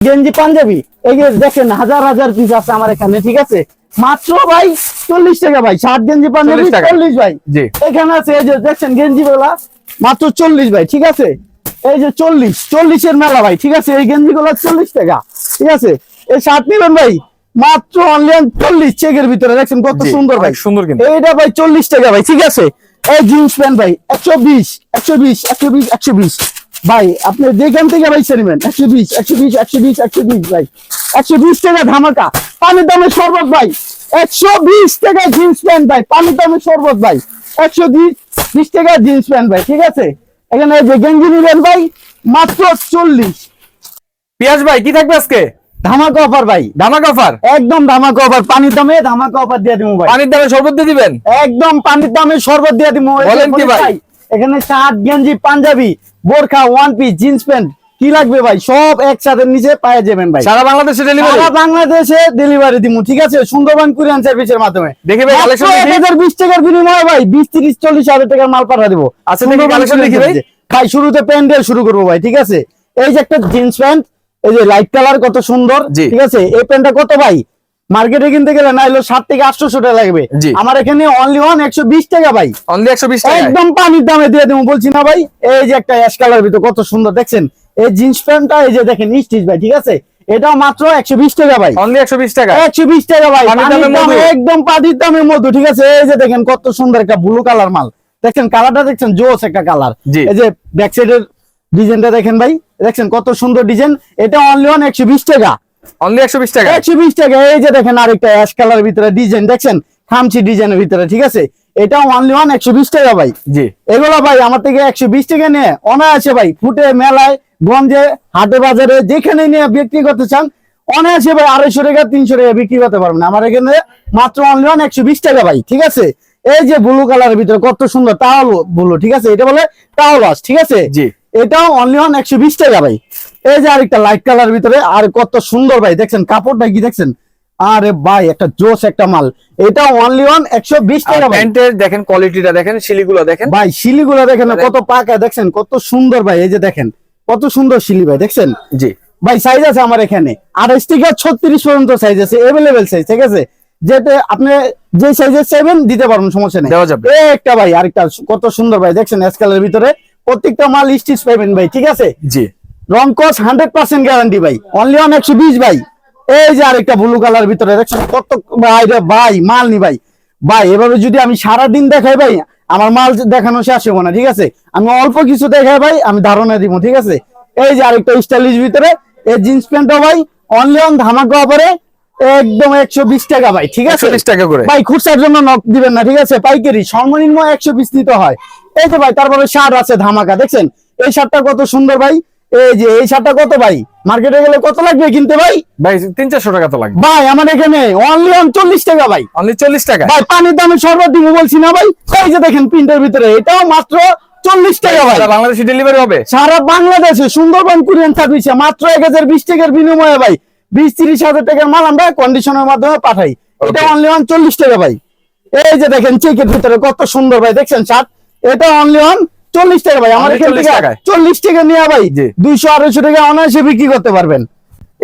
গেঞ্জি পাঞ্জাবি এই যে দেখেন হাজার হাজার পিস আছে আমার এখানে ঠিক আছে? মাত্র ভাই চল্লিশ টাকা ভাই ষাট গেঞ্জি পাঞ্জাবি চল্লিশ ভাই। এখানে আছে এই যে দেখছেন গেঞ্জি গুলা মাত্র চল্লিশ ভাই ঠিক আছে? এই যে চল্লিশ চল্লিশের মেলা ভাই ঠিক আছে? এই গেঞ্জি গুলা চল্লিশ টাকা ঠিক আছে? এই শার্ট নিবেন ভাই মাত্র অনলাইন চল্লিশ চেকের ভিতরে দেখছেন কত সুন্দর ভাই। সুন্দর কিন্তু। এইটা ভাই চল্লিশ টাকা ভাই ঠিক আছে? এই জিন্স প্যান্ট ভাই একশো বিশ একশো বিশ একশো বিশ একশো বিশ। ভাই আপনি যেখান থেকে ভাই নেবেন একশো বিশ একশো বিশ একশো বিশ একশো বিশ ভাই। একশো বিশ টাকা ধামাকা পানির দামের শরবত ভাই। একশো বিশ টাকা জিন্স প্যান্ট ভাই পানির দামের শরবত ভাই। একশো বিশ টাকা জিন্স প্যান্ট ভাই ঠিক আছে? এখানে যে গেঞ্জি নিবেন ভাই মাত্র চল্লিশ। পিয়াস ভাই কি থাকবে আজকে? ধামাকা অফার ভাই। ধামাক অফার? একদম ধামাকা অফার। পানির দামে ধামাকা অফার দিয়ে দিব ভাই। পানির দামে শরবত দিয়ে দিবেন? একদম পানির দামে শরবত দিয়ে দিব বলেন কি ভাই? এখানে শার্ট গেঞ্জি পাঞ্জাবি বোরখা ওয়ান পিস জিন্স প্যান্ট কি লাগবে ভাই? সব একসাথে নিচে পায়ে যাবেন ভাই। সারা বাংলাদেশে ডেলিভারি সারা বাংলাদেশে ডেলিভারি দিব ঠিক আছে? সুন্দরবন কুরিয়ান সার্ভিসের মাধ্যমে। দেখি ভাই, collection দেখি। বিশ টাকার বিনিময়ে ভাই বিশ তিরিশ চল্লিশ হাজার টাকার মাল পাঠা দেবো। আচ্ছা, দেখি collection দেখি ভাই। ভাই শুরুতে প্যান্ডেল শুরু করব ভাই ঠিক আছে? এই যে একটা জিন্স প্যান্ট এই যে লাইট কালার কত সুন্দর। ঠিক আছে? এই প্যান্টটা কত ভাই? মার্কেটে কিনতে গেলে না হলো সাত থেকে আটশো টাকা লাগবে। আমার এখানে অনলি ওয়ান একশো বিশ টাকা ভাই। অনলি একশো বিশ টাকা একদম পানির দামে দিয়ে দেবো বলছি না ভাই এই যে একটা অ্যাশ কালার ভিতর কত সুন্দর দেখছেন? এই জিন্স প্যান্টটা এই যে দেখেন স্টিচ ভাই ঠিক আছে? এটা মাত্র একশো বিশ টাকা ভাই। অনলি একশো বিশ টাকা? একশো বিশ টাকা ভাই। একদম পানির দামের মধু ঠিক আছে? এই যে দেখেন কত সুন্দর একটা ব্লু কালার মাল। দেখছেন কালারটা দেখছেন জোস একটা কালার এই যে ব্যাক সাইডের ডিজাইনটা দেখেন ভাই দেখছেন কত সুন্দর ডিজাইন এটা অনলি ওয়ান একশো বিশ টাকা। অনলি একশো বিশ টাকা। একশো বিশ টাকা। এই যে দেখেন আরেকটা অ্যাশ কালার ভিতরে ডিজাইন দেখছেন? খামচি ডিজাইনের ভিতরে ঠিক আছে? এটা অনলি ওয়ান একশো বিশ টাকা ভাই। জি। এগুলো ভাই আমার থেকে একশো বিশ টাকা নিয়ে অনায়াসে ভাই ফুটে মেলায় গঞ্জে হাটে বাজারে যেখানে নিয়ে বিক্রি করতে চান অনায়াসে ভাই আড়াইশো টাকা তিনশো টাকা বিক্রি করতে পারবেন। আমার এখানে মাত্র অনলি ওয়ান একশো বিশ টাকা ভাই ঠিক আছে? এই যে ব্লু কালারের ভিতরে কত সুন্দর টাওয়াল ব্লু ঠিক আছে? এটা বলে টাওয়াল ঠিক আছে? জি। এটাও অনলি ওয়ান একশো বিশ টাকা ভাই। এই যে আরেকটা লাইট কালার ভিতরে আর কত সুন্দর ভাই দেখছেন? কাপড়টা কি দেখছেন? আরে ভাই একটা জোস একটা মাল। এটা অনলি ওয়ান একশো বিশ টাকা প্যান্টের দেখেন কোয়ালিটিটা দেখেন শিলিগুলো দেখেন। ভাই শিলিগুলো দেখেন কত পাকা দেখছেন? কত সুন্দর ভাই এই যে দেখেন। কত সুন্দর শিলি ভাই দেখছেন? জি। ভাই সাইজ আছে আমার এখানে। আঠাইশ থেকে ছত্রিশ পর্যন্ত সাইজ আছে এভেলেবেল সাইজ ঠিক আছে? যেতে আপনি যে সাইজের চাইবেন দিতে পারবেন সমস্যা নেই। দেওয়া যাবে। একটা ভাই আরেকটা কত সুন্দর ভাই দেখছেন? এসকালের ভিতরে প্রত্যেকটা মাল স্টিচ পাইবেন ভাই ঠিক আছে? জি। রংকস হান্ড্রেড পার্সেন্ট গ্যারান্টি ভাই। অনলি অন একশো বিশ ভাই। এই যে আরেকটা ব্লু কালার ভিতরে দেখছেন কত ভাই রে ভাই মাল নি ভাই। ভাই এভাবে যদি আমি সারা দিন দেখাই ভাই আমার মাল দেখানো শেষ হব না ঠিক আছে? আমি অল্প কিছু দেখাই ভাই আমি ধারণা দিব ঠিক আছে? এই যে আরেকটা স্টাইলিশ ভিতরে এই জিন্স প্যান্টটা ভাই অনলি অন ধামাকা অফারে একদম একশো বিশ টাকা ভাই ঠিক আছে? 120 টাকা করে। ভাই খুচরার জন্য নক দিবেন না ঠিক আছে? পাইকারি সর্বনিম্ন একশো পিস নিতে হয়। এই তো ভাই তারপরে শার্ট আছে ধামাকা দেখছেন? এই শার্টটা কত সুন্দর ভাই এই যে এই শার্টটা কত ভাই? মার্কেটে গেলে কত লাগবে কিনতে ভাই? ভাই তিন চারশো টাকা তো লাগবে। ভাই আমার এখানে অনলি অন চল্লিশ টাকা ভাই। অনলি চল্লিশ টাকা ভাই পানির দামে সর্বাধিক বলছি না ভাই। এই যে দেখেন প্রিন্টের ভিতরে এটাও মাত্র চল্লিশ টাকা ভাই। বাংলাদেশে ডেলিভারি হবে? সারা বাংলাদেশে সুন্দরবন কুরিয়ান সার্ভিসে মাত্র এক হাজার বিশ টাকার বিনিময়ে ভাই বিশ তিরিশ হাজার টাকার মাল আমরা কন্ডিশনের মাধ্যমে পাঠাই। এটা অনলি চল্লিশ টাকা ভাই। এই যে দেখেন চেকের ভিতরে কত সুন্দর ভাই দেখছেন শার্ট? এটা অনলি ওয়ান চল্লিশ টাকা ভাই আমার এখান থেকে চল্লিশ টাকা নিয়ে ভাই জি। দুইশো আড়াইশো টাকা অনায়াসে বিক্রি করতে পারবেন।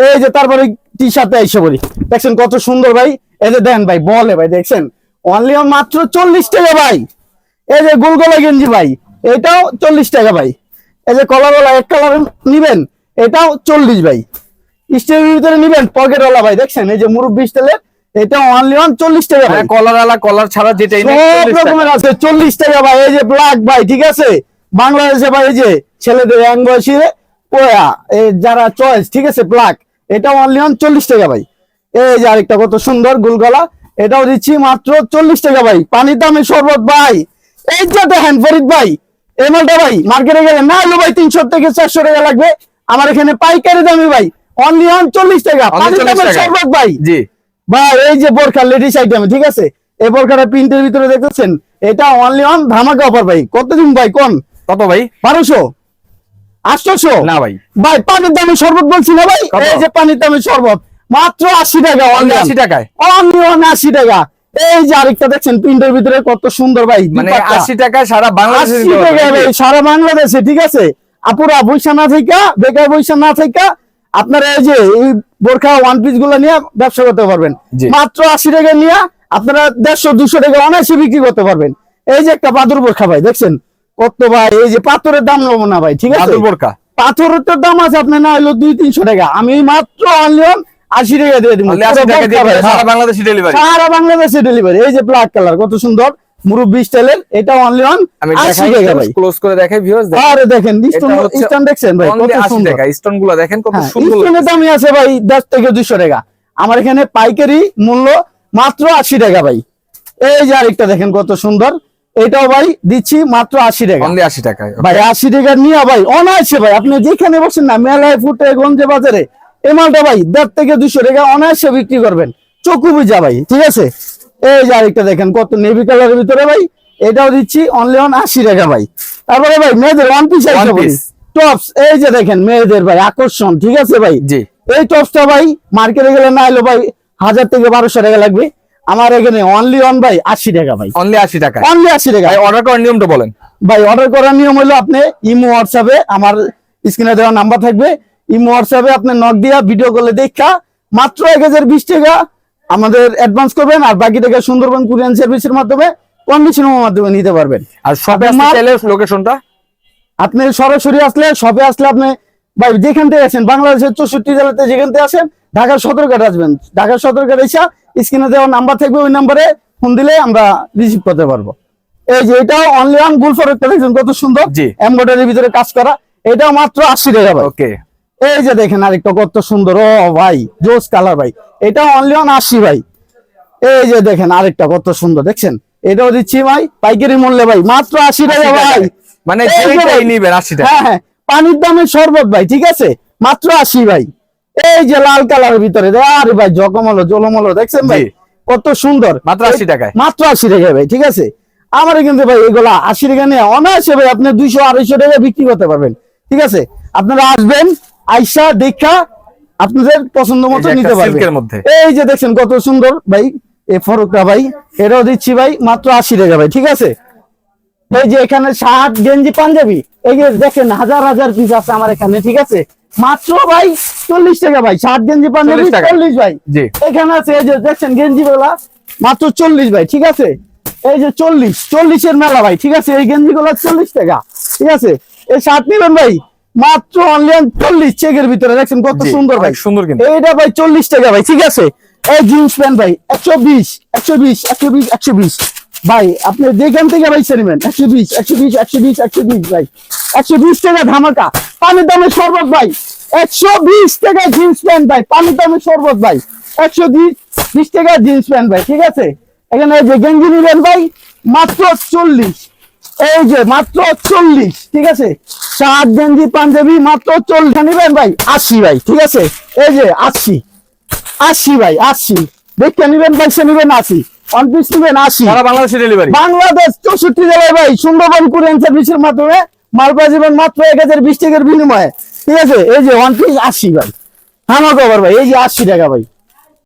এই যে তারপরে টি শার্টে এসে বলি। দেখছেন কত সুন্দর ভাই। এই যে দেন ভাই বলে ভাই দেখছেন? অনলি মাত্র চল্লিশ টাকা ভাই। এই যে গোলগোলা গেঞ্জি ভাই এটাও চল্লিশ টাকা ভাই। এই যে কলারওয়ালা এক কালার নিবেন এটাও চল্লিশ ভাই। স্টিলের ভিতরে নিবেন পকেটওয়ালা ভাই দেখছেন? এই যে মুরব্বি স্টাইলের এটা অনলি চল্লিশ টাকা ভাই। কলার আলা কলার ছাড়া যেটাই সব রকমের আছে চল্লিশ টাকা ভাই এই যে ব্ল্যাক ভাই ঠিক আছে? বাংলাদেশে ভাই এই যে ছেলেদের বয়সী যারা চয়েস ঠিক আছে ব্ল্যাক এটা অনলি অন চল্লিশ টাকা ভাই। এই যে আরেকটা কত সুন্দর গুলগলা এটাও দিচ্ছি মাত্র চল্লিশ টাকা ভাই। পানির দামে শরবত ভাই। এই যে দেখেন ফরিদ ভাই এই মালটা ভাই মার্কেটে গেলে না হলো ভাই তিনশো থেকে চারশো টাকা লাগবে। আমার এখানে পাইকারি দামে ভাই অনলি অন চল্লিশ টাকা। পানির 40 দামের টাকা। শরবত ভাই। জি। ভাই এই যে বোরখা লেডিস আইটেম ঠিক আছে? এই বোরখাটা প্রিন্টের ভিতরে দেখতেছেন? এটা অনলি অন ধামাকা অফার ভাই। কতদিন ভাই কোন? কত ভাই? বারোশো? আটশোশো? না ভাই। ভাই পানির দামে শরবত বলছি না ভাই? এই যে পানির দামে শরবত মাত্র আশি টাকা অনলি আশি টাকায়? অনলি অন আশি টাকা। এই যে আরেকটা দেখছেন প্রিন্টের ভিতরে কত সুন্দর ভাই মানে আশি টাকায় সারা বাংলাদেশে সারা বাংলাদেশে ঠিক আছে? আপুরা বৈশা না থাকা বেকার বৈশা না থাকা আপনারা এই যে এই বোরখা ওয়ান পিসগুলো নিয়ে ব্যবসা করতে পারবেন। মাত্র আশি টাকা নিয়ে আপনারা দেড়শো দুশো টাকা অনায়াসে বিক্রি করতে পারবেন। এই যে একটা পাথর বোরখা ভাই দেখছেন? কত ভাই এই যে পাথরের দাম নেব না ভাই ঠিক আছে? বোরখা? পাথরের তো দাম আছে আপনার না হলো দুই তিনশো টাকা। আমি মাত্র আনলাম আশি টাকা দিয়ে দিব। Only 80 টাকা দিয়ে দিবেন, সারা বাংলাদেশে ডেলিভারি সারা বাংলাদেশে ডেলিভারি এই যে ব্ল্যাক কালার কত সুন্দর। মুরব্বি স্টাইলের এটা অনলাইন আমি দেখাই টাকা ভাই ক্লোজ করে দেখাই ভিউয়ার্স আরে দেখেন হচ্ছে স্টোন দেখছেন ভাই অনলি কত সুন্দর। টাকা স্টোনগুলো দেখেন কত হ্যাঁ, সুন্দর স্টোনের দামই আছে ভাই দশ থেকে দুশো টাকা। আমার এখানে পাইকারি মূল্য মাত্র আশি টাকা ভাই। এই যে আরেকটা দেখেন কত সুন্দর। এটাও ভাই দিচ্ছি মাত্র আশি টাকা। অনলি 80 টাকায় ভাই আশি টাকা নিয়ে ভাই অনায়াসে ভাই আপনি যেখানে বসেন না মেলায় ফুটে গঞ্জে বাজারে এই মালটা ভাই দেড় থেকে দুশো টাকা অনায়াসে বিক্রি করবেন। চকু বুঝা ভাই ঠিক আছে? এই যে আরেকটা দেখেন কত নেভি কালারের ভিতরে ভাই এটাও দিচ্ছি অনলি অন আশি টাকা ভাই। তারপরে ভাই মেয়েদের ওয়ান পিস টপস এই যে দেখেন মেয়েদের ভাই আকর্ষণ ঠিক আছে ভাই? জি। এই টপসটা ভাই মার্কেটে গেলে না এলো ভাই হাজার থেকে বারোশো টাকা লাগবে। আমার এখানে অনলি অন ভাই আশি টাকা ভাই। অনলি 80 টাকায় অনলি আশি টাকা। ভাই অর্ডার করার নিয়মটা বলেন। ভাই অর্ডার করার নিয়ম হলো আপনি ইমো হোয়াটসঅ্যাপে আমার স্ক্রিনে দেওয়া নাম্বার থাকবে ইমো হোয়াটসঅ্যাপে আপনি নক দিয়া ভিডিও কলে দেখা মাত্র এক হাজার বিশ টাকা আমাদের অ্যাডভান্স করবেন আর বাকি টাকা সুন্দরবন কুরিয়ান সার্ভিসের মাধ্যমে কন্ডিশনের মাধ্যমে নিতে পারবেন। আর শপে চাইলে লোকেশনটা আপনি সরাসরি আসলে সবে আসলে আপনি ভাই যেখান থেকে আসেন বাংলাদেশের চৌষট্টি জেলাতে যেখান থেকে আসেন ঢাকার সদরঘাট আসবেন। ঢাকার সদরঘাট এসে স্ক্রিনে দেওয়া নাম্বার থাকবে ওই নাম্বারে ফোন দিলে আমরা রিসিভ করতে পারব। এই যে এটা অনলি অন গুলফার কত সুন্দর। জি। এমব্রয়ডারির ভিতরে কাজ করা এটাও মাত্র আশি টাকা ওকে এই যে দেখেন আরেকটা কত সুন্দর। ও ভাই জোস কালার ভাই। এটা অনলি অন আশি ভাই। এই যে দেখেন আরেকটা কত সুন্দর দেখছেন? এটাও দিচ্ছি ভাই পাইকারি মূল্যে ভাই মাত্র আশি টাকা ভাই। মানে। নিবেন 80 টাকা। হ্যাঁ হ্যাঁ পানির দামে শরবত ভাই ঠিক আছে? মাত্র আশি ভাই। এই যে লাল কালারের ভিতরে আরে ভাই জকমলো জলমলো দেখছেন ভাই? কত সুন্দর। মাত্র 80 টাকায়। মাত্র আশি টাকা ভাই ঠিক আছে? আমার কিন্তু ভাই এগুলা আশি টাকা নিয়ে অনায়াসে ভাই আপনি দুইশো আড়াইশো টাকা বিক্রি করতে পারবেন ঠিক আছে? আপনারা আসবেন আইসা দেখা আপনাদের পছন্দ মতো নিতে পারবেন এই যে দেখছেন কত সুন্দর ভাই এই ফরকটা ভাই এটাও দিচ্ছি ভাই মাত্র আশি টাকা ভাই ঠিক আছে? এই যে এখানে শার্ট গেঞ্জি পাঞ্জাবি এই যে দেখেন হাজার হাজার পিস আছে আমার এখানে ঠিক আছে? মাত্র ভাই চল্লিশ টাকা ভাই শার্ট গেঞ্জি পাঞ্জাবি চল্লিশ ভাই। এখানে আছে এই যে দেখছেন গেঞ্জি গুলা মাত্র চল্লিশ ভাই ঠিক আছে? এই যে চল্লিশ চল্লিশের মেলা ভাই ঠিক আছে? এই গেঞ্জি গুলা চল্লিশ টাকা ঠিক আছে? এই শার্ট নিবেন ভাই? মাত্র অনলাইন চল্লিশ চেকের ভিতরে দেখছেন কত সুন্দর ভাই। সুন্দর কিন্তু। এইটা ভাই চল্লিশ টাকা ভাই ঠিক আছে? এই জিন্স প্যান্ট ভাই একশো বিশ একশো বিশ একশো বিশ একশো বিশ। ভাই আপনি যেখান থেকে ভাই নেবেন একশো বিশ একশো বিশ একশো বিশ একশো বিশ ভাই। একশো বিশ টাকা ধামাকা পানির দামে শরবত ভাই। একশো বিশ টাকা জিন্স প্যান্ট ভাই পানির দামে শরবত ভাই। একশো বিশ বিশ টাকা জিন্স প্যান্ট ভাই ঠিক আছে? এখানে যে গেঞ্জি নিবেন ভাই মাত্র চল্লিশ। এই যে মাত্র চল্লিশ ঠিক আছে? শার্ট গেঞ্জি পাঞ্জাবি মাত্র চল্লিশ। নিবেন ভাই? আশি ভাই ঠিক আছে? এই যে আশি আশি ভাই আশি। দেখতে নিবেন ভাই সে নিবেন আশি। ওয়ান পিস নিবেন আশি। বাংলাদেশে ডেলিভারি বাংলাদেশ চৌষট্টি জেলায় ভাই সুন্দরবন কুরিয়ান সার্ভিসের মাধ্যমে মাল পাওয়া মাত্র এক হাজার বিশ টাকার বিনিময়ে। ঠিক আছে? এই যে ওয়ান পিস আশি ভাই। হামা কভার ভাই এই যে আশি টাকা ভাই।